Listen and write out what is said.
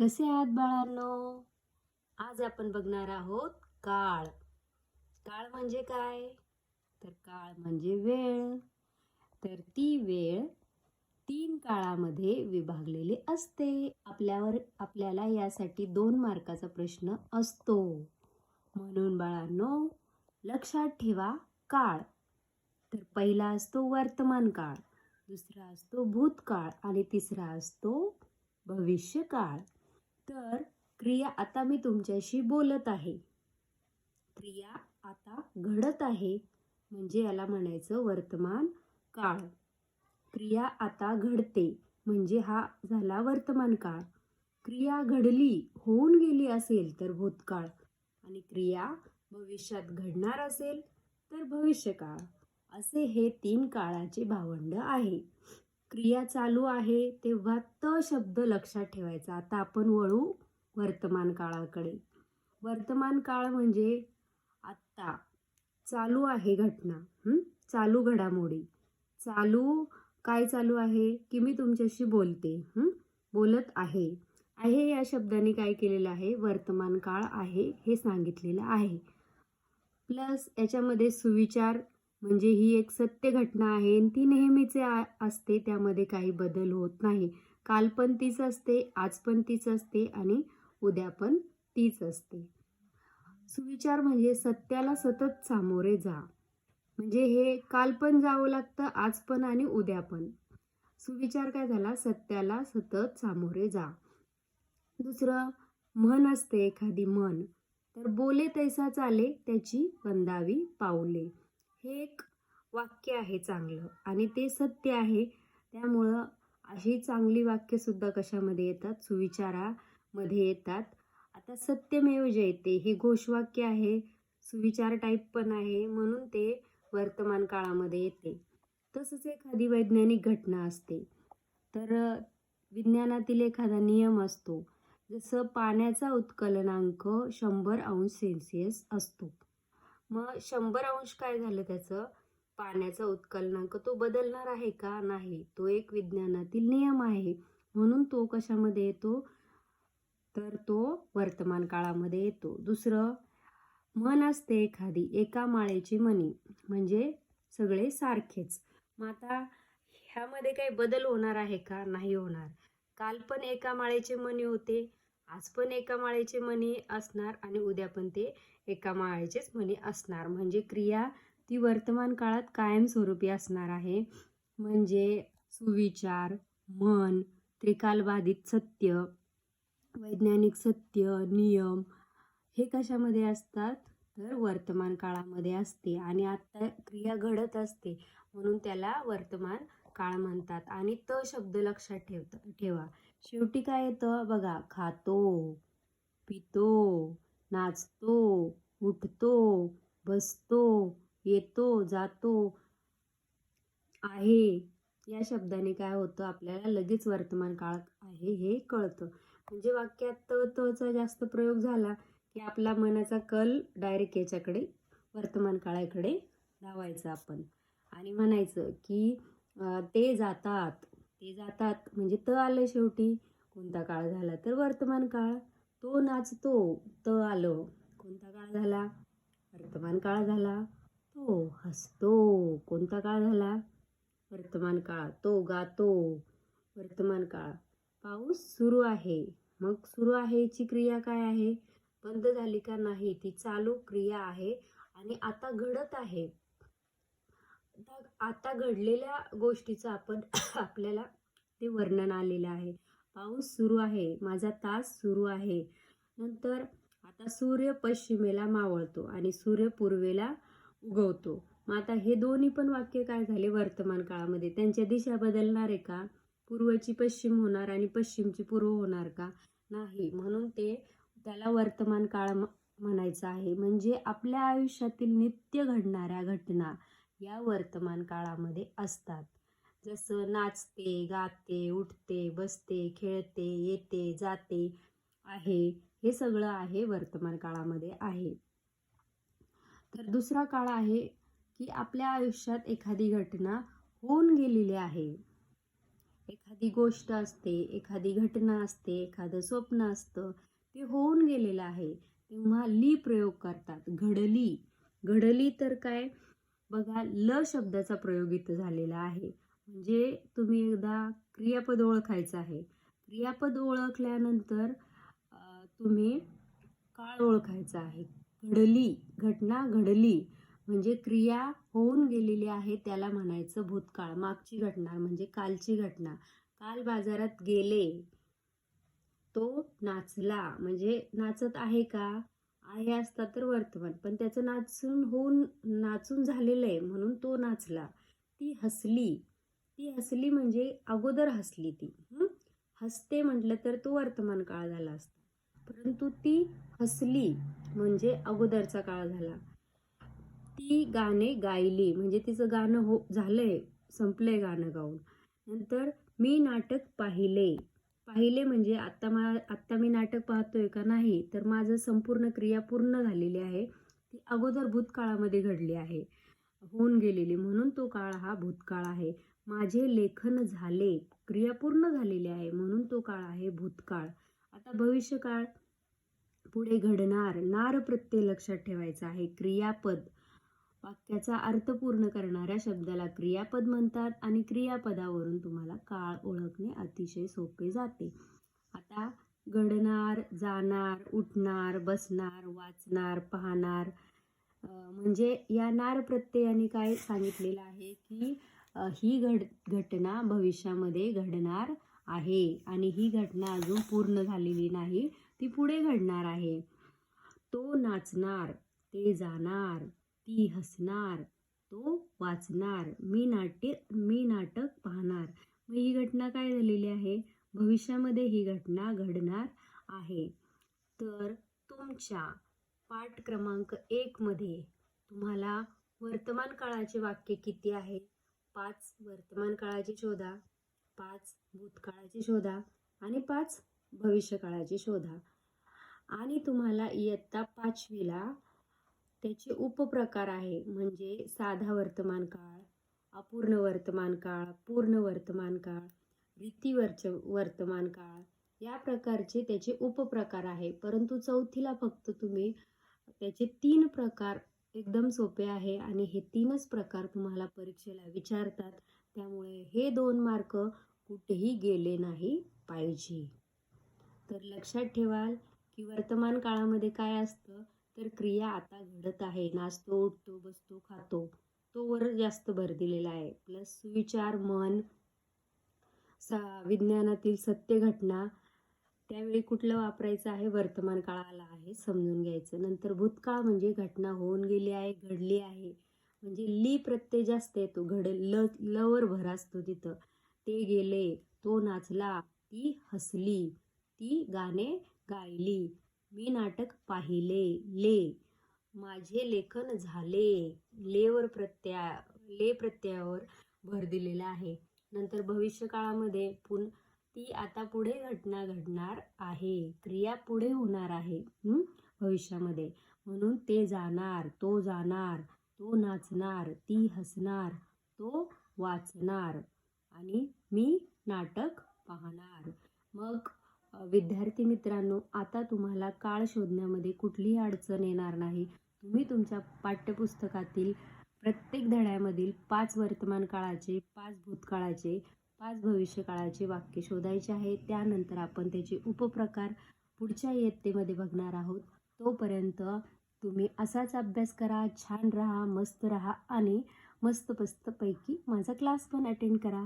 कसे आहात बाळांनो? आज आपण बघणार आहोत काळ. काळ म्हणजे काय? तर काळ म्हणजे वेळ. तर ती वेळ तीन काळामध्ये विभागलेली असते. आपल्यावर आपल्याला यासाठी दोन मार्काचा प्रश्न असतो. म्हणून बाळांनो लक्षात ठेवा काळ. तर पहिला असतो वर्तमान काळ दुसरा असतो भूतकाळ आणि तिसरा असतो भविष्यकाळ. तर क्रिया आता मी तुमच्याशी बोलत आहे. क्रिया आता घडत आहे म्हणजे याला म्हणायचं वर्तमान काळ. क्रिया आता घडते म्हणजे हा झाला वर्तमान काळ. क्रिया घडली होऊन गेली असेल तर भूतकाळ. आणि क्रिया भविष्यात घडणार असेल तर भविष्यकाळ. असे हे तीन काळाचे भावंड आहे. क्रिया चालू आहे तेव्हा त शब्द लक्षात ठेवायचा. आता आपण वळू वर्तमान काळाकडे. वर्तमान काळ म्हणजे आत्ता. चालू आहे घटना. चालू घडामोडी. चालू काय चालू आहे? की मी तुमच्याशी बोलते. बोलत आहे. आहे या शब्दाने काय केलेलं आहे? वर्तमान काळ आहे हे सांगितलेलं आहे. प्लस याच्यामध्ये सुविचार म्हणजे ही एक सत्य घटना आहे आणि ती नेहमीचे आ- असते. त्यामध्ये काही बदल होत नाही. काल पण तीच असते आज पण तीच असते आणि उद्या पण तीच असते. सुविचार म्हणजे सत्याला सतत सामोरे जा. म्हणजे हे काल पण जावं लागतं आज पण आणि उद्या पण. सुविचार काय झाला? सत्याला सतत सामोरे जा. दुसरं म्हण असते एखादी म्हण तर बोले तैसा चाले त्याची बंदावी पावले हे एक वाक्य आहे चांगलं आणि ते सत्य आहे. त्यामुळं अशी चांगली वाक्यसुद्धा कशामध्ये येतात? सुविचारामध्ये येतात. आता सत्यमेव जयते हे घोषवाक्य आहे सुविचार टाईप पण आहे म्हणून ते वर्तमान काळामध्ये येते. तसंच एखादी वैज्ञानिक घटना असते. तर विज्ञानातील एखादा नियम असतो. जसं पाण्याचा उत्कलनांक शंभर अंश सेल्सिअस असतो. मग शंभर अंश काय झालं त्याचं? पाण्याचा उत्कलनांक तो बदलणार आहे का नाही? तो एक विज्ञानातील नियम आहे. म्हणून तो कशामध्ये येतो? तर तो वर्तमान काळामध्ये येतो. दुसरं मन असते एखादी एका माळेची मणी म्हणजे सगळे सारखेच. मग आता ह्यामध्ये काही बदल होणार आहे का? नाही होणार. काल पण एका माळेचे मणी होते. आज पण एका माळेचे मणी असणार आणि उद्या पण ते एका माळेचेच मणी असणार. म्हणजे क्रिया ती वर्तमान काळात कायमस्वरूपी असणार आहे. म्हणजे सुविचार मन त्रिकालबाधित सत्य वैज्ञानिक सत्य नियम हे कशामध्ये असतात? तर वर्तमान काळामध्ये असते आणि आत्ता क्रिया घडत असते म्हणून त्याला वर्तमान काळ म्हणतात. आणि त शब्द लक्षात ठेवता ठेवा. शेवटी काय येतं? बघा खातो पितो नाचतो उठतो बसतो येतो जातो आहे. या शब्दाने काय होतं? आपल्याला लगेच वर्तमान काळ आहे हे कळतं. म्हणजे वाक्यात त तचा जास्त प्रयोग झाला की आपला मनाचा कल डायरेक्ट याच्याकडे वर्तमान काळाकडे धावायचं आपण. आणि म्हणायचं की ते जातात. ते जातात. म्हणजे त आलं शेवटी. कोणता काळ झाला तर वर्तमान काळ. तो नाचतो त आलं. कोणता काळ झाला? वर्तमान काळ झाला. तो हसतो. कोणता काळ झाला? वर्तमान काळ. तो गातो. वर्तमान काळ. पाऊस सुरू आहे. मग सुरू आहेची क्रिया काय आहे? बंद झाली का नाही? ती चालू क्रिया आहे. आणि आता घडत आहे. आता- आता घडलेल्या गोष्टीचं आपण आपल्याला ते वर्णन आलेलं आहे. पाऊस सुरू आहे माझा तास सुरू आहे. नंतर आता सूर्य पश्चिमेला मावळतो आणि सूर्य पूर्वेला उगवतो. मग आता हे दोन्ही पण वाक्य काय झाले वर्तमान काळामध्ये? त्यांच्या दिशा बदलणार आहे का? पूर्वची पश्चिम होणार आणि पश्चिमची पूर्व होणार का? नाही. म्हणून ते त्याला वर्तमान काळ म- म्हणायचं आहे. म्हणजे आपल्या आयुष्यातील नित्य घडणाऱ्या घटना. या वर्तमान काळामध्ये असतात. जसं नाचते गाते उठते बसते खेळते येते जाते आहे हे सगळं आहे वर्तमान काळामध्ये आहे. तर दुसरा काळ आहे की आपल्या आयुष्यात एखादी घटना होऊन गेलेली आहे. एखादी गोष्ट असते एखादी घटना असते एखादं स्वप्न असतं ते होऊन गेलेलं आहे. तेव्हा ली प्रयोग करतात. घडली. घडली तर काय? बघा ल शब्दाचा प्रयोग इथं झालेला आहे. म्हणजे तुम्ही एकदा क्रियापद ओळखायचं आहे. क्रियापद ओळखल्यानंतर तुम्ही काळ ओळखायचा आहे. घडली घटना घडली म्हणजे क्रिया होऊन गेलेली आहे त्याला म्हणायचं भूतकाळ. मागची घटना म्हणजे कालची घटना. काल बाजारात गेले. तो नाचला. म्हणजे नाचत आहे का? आहे असता तर वर्तमान. पण त्याचं नाचून होऊन नाचून झालेलं आहे म्हणून तो नाचला. ती हसली. ती हसली म्हणजे अगोदर हसली ती. हसते म्हटलं तर तो वर्तमान काळ झाला असता. परंतु ती हसली म्हणजे अगोदरचा काळ झाला. ती गाणे गायली म्हणजे तिचं गाणं हो झालंय संपलंय गाणं गाऊन. नंतर मी नाटक पाहिले. पाहिले म्हणजे आत्ता मा आत्ता मी नाटक पाहतोय का नाही तर माझं संपूर्ण क्रिया पूर्ण झालेली आहे. ती अगोदर भूतकाळामध्ये घडली आहे. होऊन गेलेली म्हणून तो काळ हा भूतकाळ आहे. माझे लेखन झाले क्रिया पूर्ण झालेली आहे म्हणून तो काळ आहे भूतकाळ. आता भविष्यकाळ पुढे घडणार नार प्रत्यय लक्षात ठेवायचा आहे. क्रियापद वाक्याचा अर्थ पूर्ण करणाऱ्या शब्दाला क्रियापद म्हणतात आणि क्रियापदावरून तुम्हाला काळ ओळखणे अतिशय सोपे जाते. आता घडणार जाणार उठणार बसणार वाचणार पाहणार म्हणजे या नार प्रत्ययाने काय सांगितलेलं आहे की ही घड घटना भविष्यामध्ये घडणार आहे आणि ही घटना अजून पूर्ण झालेली नाही ती पुढे घडणार आहे. तो नाचणार ते जाणार ती हसणार तो वाचणार मी नाट्य मी नाटक पाहणार. मग ही घटना काय झालेली आहे? भविष्यामध्ये ही घटना घडणार आहे. तर तुमच्या पाठ क्रमांक एकमध्ये तुम्हाला वर्तमान काळाचे वाक्य किती आहे? पाच वर्तमान काळाची शोधा पाच भूतकाळाची शोधा आणि पाच भविष्यकाळाची शोधा. आणि तुम्हाला इयत्ता पाचवीला त्याचे उपप्रकार आहे. म्हणजे साधा वर्तमान काळ अपूर्ण वर्तमान काळ पूर्ण वर्तमान काळ रीतीवरच वर्तमान काळ या प्रकारचे त्याचे उपप्रकार आहे. परंतु चौथीला फक्त तुम्ही त्याचे तीन प्रकार एकदम सोपे आहे आणि हे तीनच प्रकार तुम्हाला परीक्षेला विचारतात. त्यामुळे हे दोन मार्क कुठेही गेले नाही पाहिजे. तर लक्षात ठेवाल की वर्तमान काळामध्ये काय असतं? तर क्रिया आता घडत आहे. नाचतो उठतो बसतो खातो. तोवर जास्त भर दिलेला आहे. प्लस सुविचार मन सा विज्ञानातील सत्य घटना त्यावेळी कुठलं वापरायचं आहे? वर्तमान काळाला आहे समजून घ्यायचं. नंतर भूतकाळ म्हणजे घटना होऊन गेली आहे घडली आहे. म्हणजे ली प्रत्यय जास्त येतो. घड ल लवर भर असतो तिथं. ते गेले तो नाचला ती हसली ती गाणे गायली. मी नाटक पाहिले ले. माझे लेखन झाले. लेवर प्रत्या ले प्रत्ययावर भर दिलेला आहे. नंतर भविष्यकाळामध्ये पुन ती आता पुढे घटना घडणार आहे. क्रिया पुढे होणार आहे भविष्यामध्ये. म्हणून ते जाणार तो जाणार तो नाचणार ती हसणार तो वाचणार आणि मी नाटक पाहणार. मग विद्यार्थी मित्रांनो आता तुम्हाला काळ शोधण्यामध्ये कुठलीही अडचण येणार नाही. तुम्ही तुमच्या पाठ्यपुस्तकातील प्रत्येक धड्यामधील पाच वर्तमान काळाचे पाच भूतकाळाचे पाच भविष्यकाळाचे वाक्य शोधायचे आहे. त्यानंतर आपण त्याचे उपप्रकार पुढच्या इयत्तेमध्ये बघणार आहोत. तोपर्यंत तुम्ही असाच अभ्यास करा छान राहा मस्त राहा आणि मस्त मस्तपैकी माझा क्लास पण अटेंड करा.